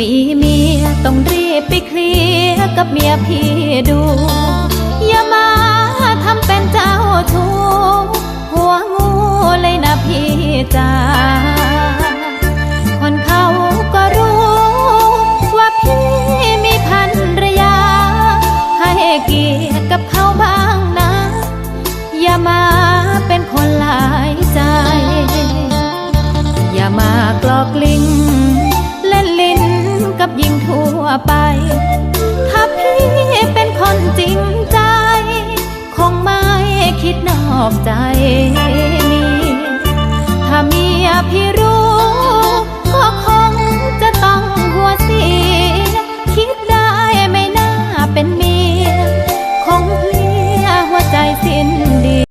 มีเมียต้องรีบไปเคลียกับเมียพี่ดู อย่ามาทำเป็นเจ้าชู้หัวงูเลยนะพี่จ้าคนเขาก็รู้ ว่าพี่มีพันรยา ให้เกียรติกับเขาบ้างนะ อย่ามาเป็นคนหลายใจ อย่ามากลอกลิ้ง กับหญิงทั่วไป ถ้าพี่เป็นคนจริงใจ คงไม่คิดนอกใจนี่ถ้าเมียพี่